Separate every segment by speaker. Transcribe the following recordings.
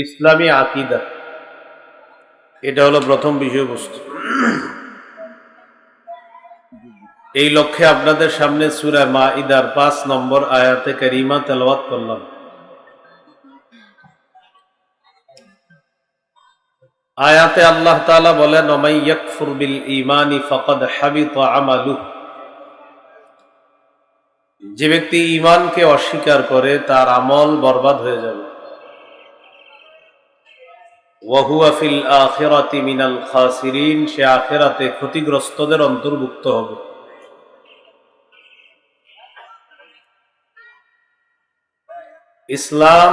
Speaker 1: ইসলামী আকিদা। এটা হলো প্রথম বিষয়বস্তু। এই লক্ষ্যে আপনাদের সামনে সুরা মা ইদার পাঁচ নম্বর আয়াতে কারিমা তেলাওয়াত করলাম। আয়াতে আল্লাহ তাআলা বলেন, ওমাই ইয়াকফুর বিল ঈমানি ফাকাদ হাবিতা আমালু যে ব্যক্তি ইমানকে অস্বীকার করে, তার আমল বরবাদ হয়ে যাবে। ওয়াহুয়া ফিল আখিরাতি মিনাল খাসিরিন, সে আখিরাতে ক্ষতিগ্রস্তদের অন্তর্ভুক্ত হবে। ইসলাম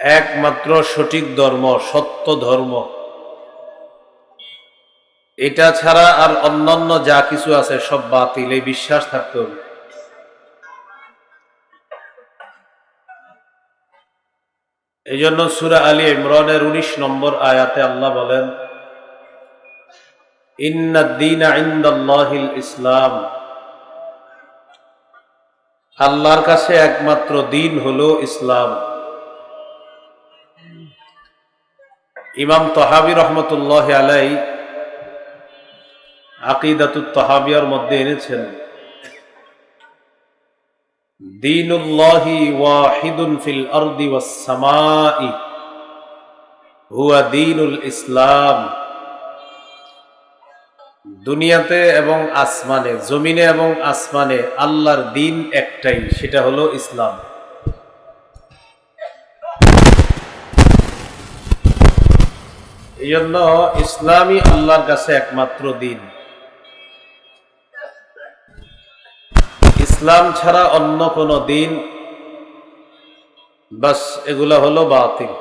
Speaker 1: একমাত্র সঠিক ধর্ম, সত্য ধর্ম। এটা ছাড়া আর অন্যান্য যা কিছু আছে সব বাতিল, এই বিশ্বাস থাকতে হবে। এই জন্য সুরা আলী ইমরানের উনিশ নম্বর আয়াতে আল্লাহ বলেন ইসলাম। আল্লাহর কাছে একমাত্র দিন হলো ইসলাম। ইমাম তহাবি রহমতুল্লাহ আলাই আকিদাতুত তহাবিয়ার মধ্যে এনেছেন। দিনুল্লাহি ওয়াহিদুন ফিল আরদি ওয়াস সামাই, হুয়া ইসলাম। দুনিয়াতে এবং আসমানে, জমিনে এবং আসমানে আল্লাহর দিন একটাই, সেটা হলো ইসলাম। এই জন্য ইসলামই আল্লাহর কাছে একমাত্র দিন। ইসলাম ছাড়া অন্য কোন দিন, বাস এগুলা হলো বাতিল।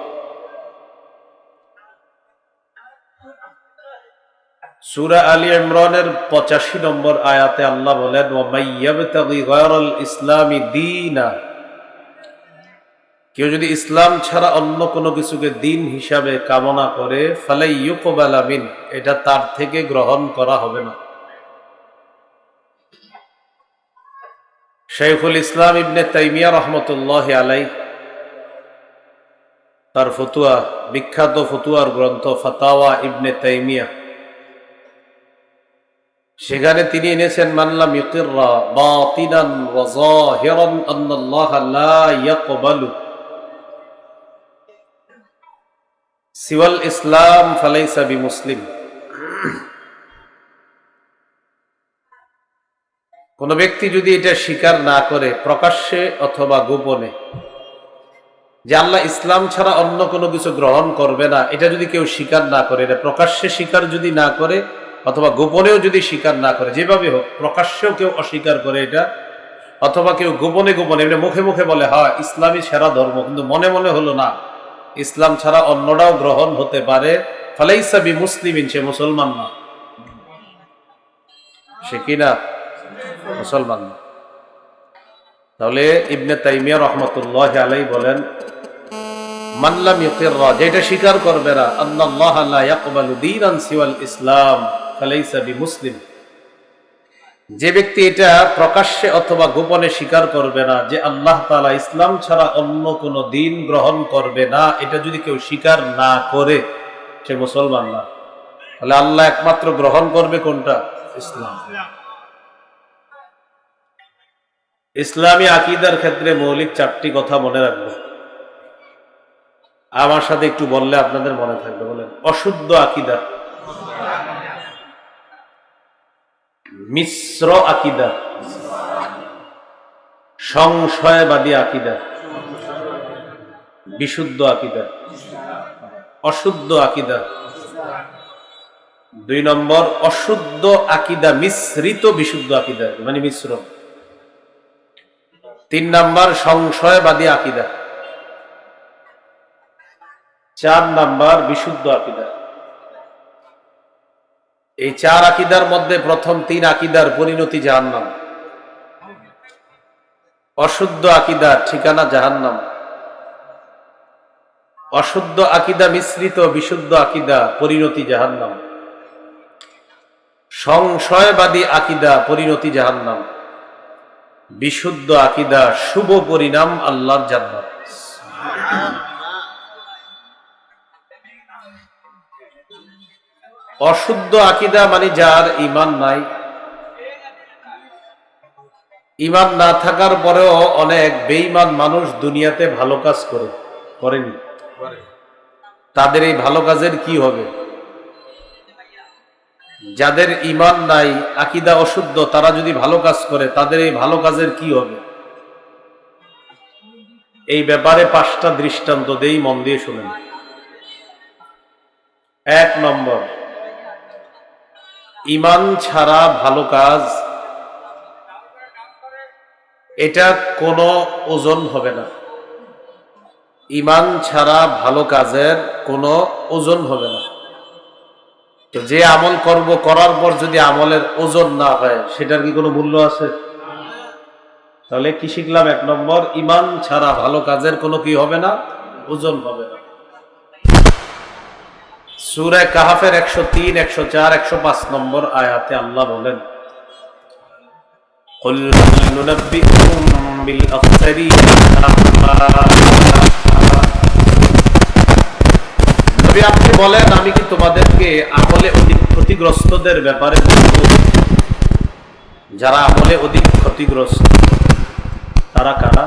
Speaker 1: সুরা আলী ইমরানের পঁচাশি নম্বর আয়াতে আল্লাহ বলেন ইসলামী দিনা। কেউ যদি ইসলাম ছাড়া অন্য কোনো কিছুকে দিন হিসাবে কামনা করে ফলে ইউকবালামিন এটা তার থেকে গ্রহণ করা হবে না। শেখুল ইসলাম ইবনে তাইমিয়া রহমতুল্লাহ আলাই তার ফতুয়া, বিখ্যাত ফতুয়ার গ্রন্থ ফাতাওয়া ইবনে তাইমিয়া। সেখানে তিনি এনেছেন মানলাম ইকিররা বাতিনান ওয়া সিওয়াল ইসলাম ফালাইসা বিমুসলিম। কোন ব্যক্তি যদি এটা স্বীকার না করে প্রকাশ্যে অথবা গোপনে যে আল্লাহ ইসলাম ছাড়া অন্য কোনো কিছু গ্রহণ করবে না, এটা যদি কেউ স্বীকার না করে, এটা প্রকাশ্যে স্বীকার যদি না করে অথবা গোপনেও যদি স্বীকার না করে, যেভাবে হোক, প্রকাশ্যেও কেউ অস্বীকার করে এটা, অথবা কেউ গোপনে গোপনে এটা মুখে মুখে বলে, হয়, ইসলামই সেরা ধর্ম কিন্তু মনে মনে হলো, না, ইসলাম ছাড়া অন্যরাও গ্রহণ হতে পারে ফালাইসাবি মুসলিমিন, সে মুসলমান না। সে কিনা মুসলমান। তাহলে ইবনে তাইমিয়া রহমতুল্লাহ আলাই বলেন মানলাম ইউকিররা যেটা স্বীকার করবে না আল্লাহ লা ইয়াকবালু দীনান সিওয়াল ইসলাম, ফালাইসা বিমুসলিম যে ব্যক্তি এটা প্রকাশ্যে অথবা গোপনে স্বীকার করবে না, যে আল্লাহ তাআলা ইসলাম ছাড়া অন্য কোন দিন গ্রহণ করবে না, এটা যদি কেউ স্বীকার না করে, সে মুসলমান না। তাহলে আল্লাহ একমাত্র গ্রহণ করবে কোনটা? ইসলাম। ইসলামী আকিদার ক্ষেত্রে মৌলিক চারটি কথা মনে রাখব। আমার সাথে একটু বললে আপনাদের মনে থাকবে, বলেন, অশুদ্ধ আকিদা। মিশ্র আকিদা। সংশয়বাদী আকিদা। বিশুদ্ধ আকিদা। অশুদ্ধ আকিদা। দুই নম্বর, অশুদ্ধ আকিদা মিশ্রিত বিশুদ্ধ আকিদা মানে মিশ্র। তিন নাম্বার সংশয়বাদী আকিদা। চার নাম্বার বিশুদ্ধ আকিদা। এই চার আকিদার মধ্যে প্রথম তিন আকিদার পরিণতি জাহান্নাম। অশুদ্ধ আকিদার ঠিকানা জাহান্নাম। অশুদ্ধ আকিদা মিশ্রিত বিশুদ্ধ আকিদা পরিণতি জাহান্নাম। সংশয়বাদী আকিদা পরিণতি জাহান্নাম। বিশুদ্ধ আকিদা, শুভ পরিণাম আল্লাহর জান্নাত। অশুদ্ধ আকিদা মানে যার ইমান নাই। ইমান না থাকার পরেও অনেক বেইমান মানুষ দুনিয়াতে ভালো কাজ করে, করেনি। তাদের এই ভালো কাজের কি হবে? যাদের ইমান নাই, আকিদা অশুদ্ধ, তারা যদি ভালো কাজ করে, তাদের এই ভালো কাজের কি হবে? এই ব্যাপারে পাঁচটা দৃষ্টান্ত দেই, মন দিয়ে শুনেন। এক নম্বর ইমান ছাড়া ভালো কাজ, এটা কোনো ওজন হবে না। ইমান ছাড়া ভালো কাজের কোনো ওজন হবে না। তো যে আমল করব, করার পর যদি আমলের ওজন না হয়, সেটার কি কোনো মূল্য আছে? তাহলে কি শিখলাম? এক নম্বর, ইমান ছাড়া ভালো কাজের কোনো কি হবে না? ওজন হবে না। সুরে কাহাফের একশো তিন, একশো চার, একশো পাঁচ নম্বর আয়াতে আল্লাহ বলেন قل নবী আপনি বলেন, আমি কি তোমাদেরকে আমলে অধিক ক্ষতিগ্রস্তদের ব্যাপারে যারা আমলে অধিক ক্ষতিগ্রস্ত, তারা কারা?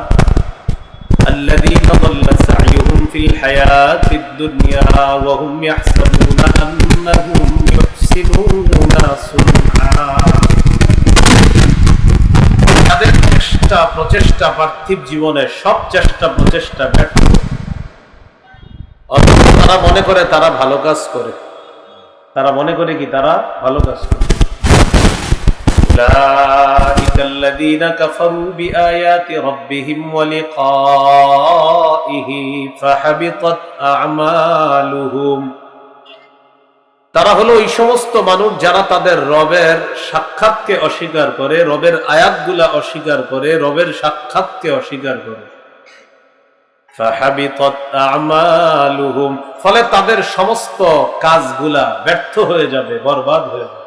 Speaker 1: প্রচেষ্টা পার্থিব জীবনে সব চেষ্টা, প্রচেষ্টা ব্যর্থ। তারা মনে করে তারা ভালো কাজ করে তারা মনে করে কি তারা ভালো কাজ করে أولئك الذين كفروا بآيات ربهم ولقائه فحبطت أعمالهم তারা হলো ওই সমস্ত মানুষ যারা তাদের রবের সাক্ষাৎকে অস্বীকার করে রবের আয়াতগুলা অস্বীকার করে রবের সাক্ষাৎকে অস্বীকার করে فحبطت أعمالهم ফলে তাদের সমস্ত কাজগুলা ব্যর্থ হয়ে যাবে, বরবাদ হয়ে যাবে।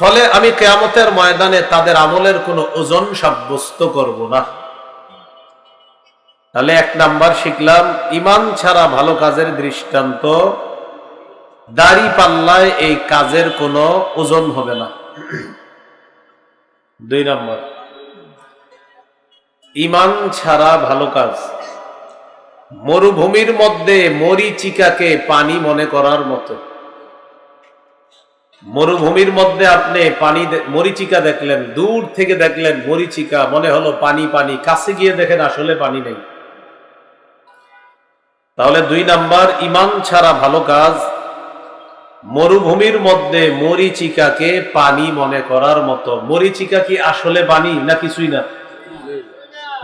Speaker 1: ফলে আমি কেয়ামতের ময়দানে তাদের আমলের কোনো ওজন সাব্যস্ত করব না। তাহলে এক নাম্বার শিখলাম, ইমান ছাড়া ভালো কাজের দৃষ্টান্ত দাড়ি পাল্লায় এই কাজের কোনো ওজন হবে না। দুই নম্বর। ইমান ছাড়া ভালো কাজ। মরুভূমির মধ্যে মরিচিকাকে পানি মনে করার মতো। মরুভূমির মধ্যে আপনি পানি মরিচিকা দেখলেন, দূর থেকে দেখলেন মরিচিকা, মনে হলো পানি পানি। কাছে গিয়ে দেখেন আসলে পানি নেই। তাহলে দুই নাম্বার, ইমান ছাড়া ভালো কাজ। মরুভূমির মধ্যে মরিচিকাকে পানি মনে করার মতো মরিচিকা কি আসলে পানি না কিছুই না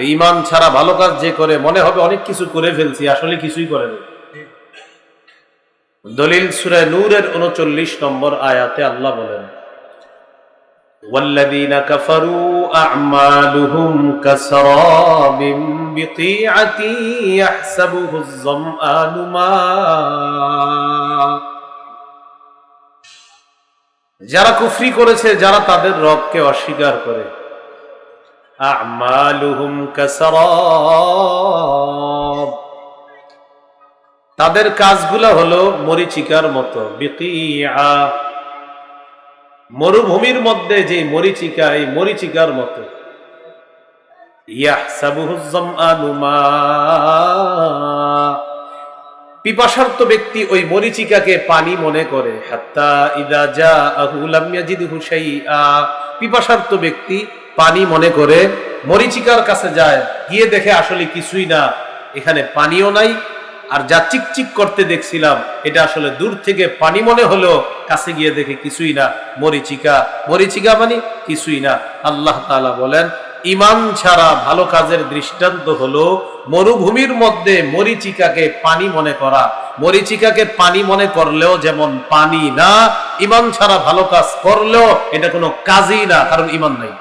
Speaker 1: ইমান ছাড়া ভালো কাজ যে করে মনে হবে অনেক কিছু করে ফেলছি আসলে কিছুই করে না দলিল সুরে নূরের উনচল্লিশ নম্বর আয়াতে আল্লাহ বলেন والذين كفروا أعمالهم كسراب بقيعة يحسبه الظمآن ماء যারা কুফরি করেছে, যারা তাদের রবকে অস্বীকার করে। তাদের কাজগুলো হলো মরিচিকার মতো। মরুভূমির মধ্যে যে মরিচিকা, এই মরিচিকার মতো। ইয়াহসাবুহু যামআনু মা পিপাসার্ত ব্যক্তি ওই মরিচিকাকে পানি মনে করে। পিপাসার্ত ব্যক্তি পানি মনে করে, মরিচিকার কাছে যায়, গিয়ে দেখে আসলে কিছুই না। এখানে পানিও নাই, আর যা চিকচিক করতে দেখছিলাম, এটা আসলে দূর থেকে পানি মনে হলো কাছে গিয়ে দেখে কিছুই না। মরিচিকা মরিচিকা মানে কিছুই না। আল্লাহ তাআলা বলেন ইমান ছাড়া ভালো কাজের দৃষ্টান্ত হলো মরুভূমির মধ্যে মরিচিকাকে পানি মনে করা। মরিচিকাকে পানি মনে করলেও যেমন পানি না, ইমান ছাড়া ভালো কাজ করলেও এটা কোনো কাজই না, কারণ ইমান নাই।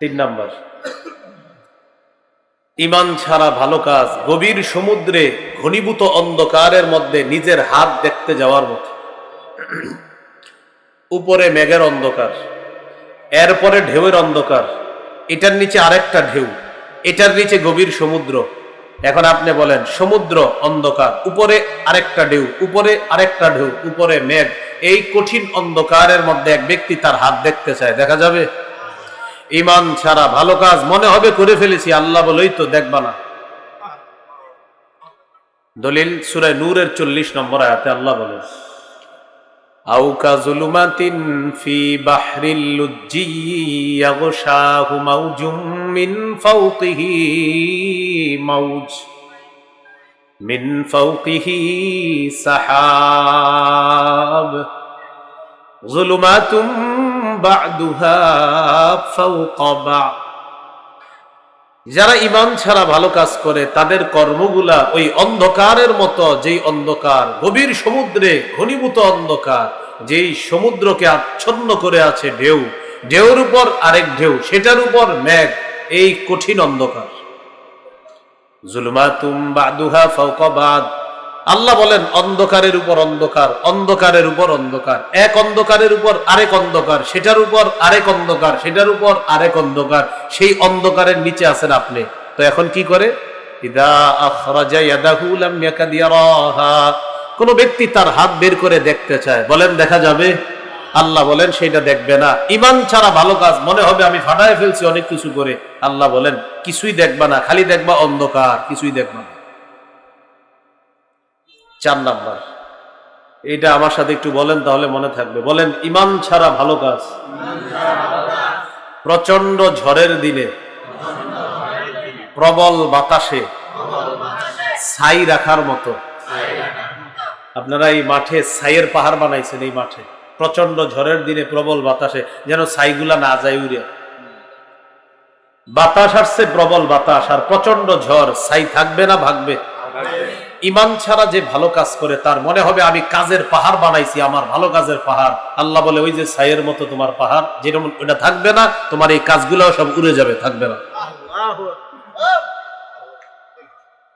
Speaker 1: তিন নাম্বার। ইমান ছাড়া ভালো কাজ গভীর সমুদ্রে ঘনীভূত অন্ধকারের মধ্যে নিজের হাত দেখতে যাওয়ার মতো। উপরে মেঘের অন্ধকার। এরপরে ঢেউয়ের অন্ধকার। এটার নিচে আরেকটা ঢেউ। এটার নিচে গভীর সমুদ্র। এখন আপনি বলেন, সমুদ্র, অন্ধকার, উপরে আরেকটা ঢেউ, উপরে আরেকটা ঢেউ, উপরে মেঘ। এই কঠিন অন্ধকারের মধ্যে এক ব্যক্তি তার হাত দেখতে চায়। দেখা যাবে? ইমান ছাড়া ভালো কাজ মনে হবে, করে ফেলেছি। আল্লাহ বলেই তো দেখবা না। দলিল সুরায় নূরের চল্লিশ নম্বর আয়াতে আল্লাহ বলেন أو كظلمات في بحر اللجي يغشاه موج من فوقه موج من فوقه سحاب. ظلمات بعدها فوق بعض যারা ইমান ছাড়া ভালো কাজ করে, তাদের কর্মগুলা ওই অন্ধকারের মতো, যেই অন্ধকার গভীর সমুদ্রে ঘনীভূত অন্ধকার, যেই সমুদ্রকে আচ্ছন্ন করে আছে ঢেউ, ঢেউর উপর আরেক ঢেউ, সেটার উপর মেঘ, এই কঠিন অন্ধকার। জুলমাতুম বাদুহা ফাওকাবাদ আল্লাহ বলেন, অন্ধকারের উপর অন্ধকার, অন্ধকারের উপর অন্ধকার। এক অন্ধকারের উপর আরেক অন্ধকার, সেটার উপর আরেক অন্ধকার, সেটার উপর আরেক অন্ধকার, সেই অন্ধকারের নিচে আছেন আপনি। তো এখন কি করে? কোন ব্যক্তি তার হাত বের করে দেখতে চায়। বলেন, দেখা যাবে? আল্লাহ বলেন, সেটা দেখবে না। ইমান ছাড়া ভালো কাজ মনে হবে, আমি ফাটায় ফেলছি অনেক কিছু করে। আল্লাহ বলেন, কিছুই দেখবা না, খালি দেখবা অন্ধকার, কিছুই দেখবা না। চার নাম্বার। এটা আমার সাথে একটু বলেন, তাহলে মনে থাকবে। বলেন, ইমান ছাড়া ভালো কাজ। প্রচণ্ড ঝড়ের দিনে, প্রবল বাতাসে ছাই রাখার মতো। আপনারা এই মাঠে ছাইয়ের পাহাড় বানাইছেন এই মাঠে। প্রচণ্ড ঝড়ের দিনে, প্রবল বাতাসে, যেন ছাইগুলা না যায় উড়ে। বাতাস আসছে, প্রবল বাতাস, আর প্রচণ্ড ঝড়, ছাই থাকবে না, ভাগবে। ইমান ছাড়া যে ভালো কাজ করে তার মনে হবে আমি কাজের পাহাড় বানাইছি আমার ভালো কাজের পাহাড় আল্লাহ বলে ওই যে ছাইয়ের মতো তোমার পাহাড় যেরকম ওটা থাকবে না তোমার এই কাজগুলো সব উড়ে যাবে থাকবে না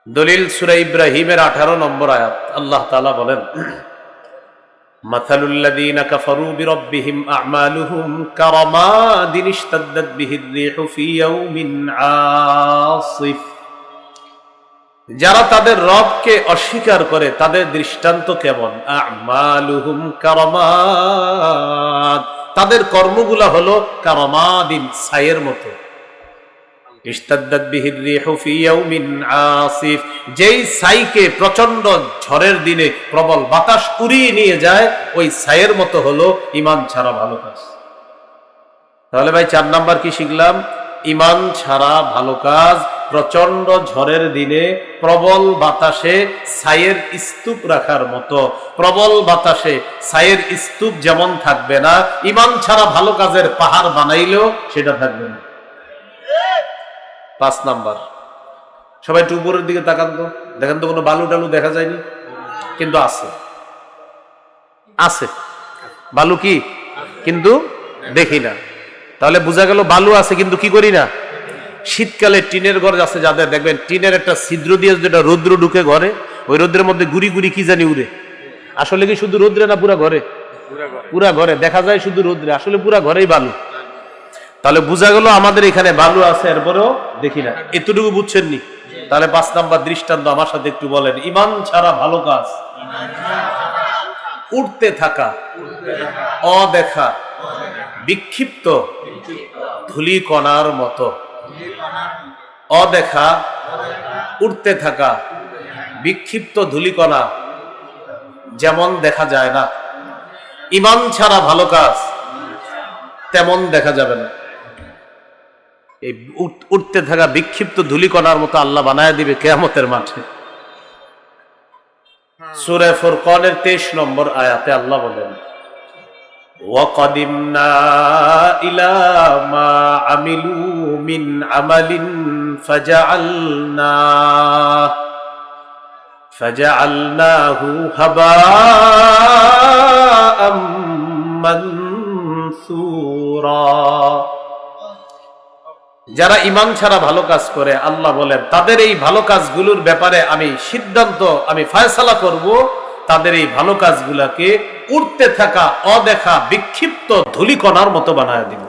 Speaker 1: দলিল সুরা ইব্রাহিমের আঠারো নম্বর আয়াত আল্লাহ তালা বলেন مثل الذين كفروا بربهم أعمالهم كرماد اشتدت به الريح في يوم عاصف যারা তাদের রবকে অস্বীকার করে, তাদের দৃষ্টান্ত কেমন? তাদের কর্মগুলা হলো কারামাদিন ছায়ের মতো। যেই ছাইকে প্রচণ্ড ঝড়ের দিনে প্রবল বাতাস উড়িয়ে নিয়ে যায়, ওই ছাইয়ের মতো হলো, ইমান ছাড়া ভালো কাজ। তাহলে ভাই, চার নাম্বার কি শিখলাম? ইমান ছাড়া ভালো কাজ প্রচণ্ড ঝড়ের দিনে প্রবল বাতাসে ছাইয়ের স্তূপ রাখার মতো। প্রবল বাতাসে ছাইয়ের স্তূপ যেমন থাকবে না, ইমান ছাড়া ভালো কাজের পাহাড় বানাইলেও সেটা থাকবে না। পাঁচ নাম্বার। সবাই একটু উপরের দিকে তাকান তো। দেখেন তো কোনো বালু টালু দেখা যায়নি? কিন্তু আছে। আছে। বালু কি? কিন্তু দেখি না। তাহলে বোঝা গেল বালু আছে কিন্তু কি করি না? শীতকালে টিনের ঘর আছে যাদের দেখবেন টিনের একটা ছিদ্র দিয়ে যেটা রৌদ্র ঢুকে ঘরে ওই রৌদ্রের মধ্যে গুড়ি গুড়ি কি জানি উড়ে। আসলে কি শুধু রৌদ্রে না পুরা ঘরে? পুরা ঘরে। দেখা যায় শুধু রৌদ্রে আসলে পুরা ঘরেই বালু। তাহলে বোঝা গেল আমাদের এখানে বালু আছে এরপরেও দেখি না। এতটুকু বুঝছেন নি তাহলে পাঁচ নাম্বার দৃষ্টান্ত আমার সাথে একটু বলেন। ইমান ছাড়া ভালো কাজ। উঠতে থাকা অদেখা বিক্ষিপ্ত ধুলি কণার মতো। অদেখা উঠতে থাকা বিক্ষিপ্ত ধুলিকণা যেমন দেখা যায় না। ইমান ছাড়া ভালো কাজ তেমন দেখা যাবে না। এই উঠতে থাকা বিক্ষিপ্ত ধুলিকণার মতো আল্লাহ বানায় দিবে কেয়ামতের মাঠে। সুরে ফুরকনের তেইশ নম্বর আয়াতে আল্লাহ বলেন وقدمنا إلى ما عملوا من عمل فجعلناه فجعلناه هباء منثورا যারা ইমান ছাড়া ভালো কাজ করে আল্লাহ বলেন তাদের এই ভালো কাজগুলোর ব্যাপারে আমি সিদ্ধান্ত আমি ফায়সালা করব তাদের এই ভালো কাজগুলাকে উঠতে থাকা অদেখা বিক্ষিপ্ত ধুলিকণার মতো বানায় দিব।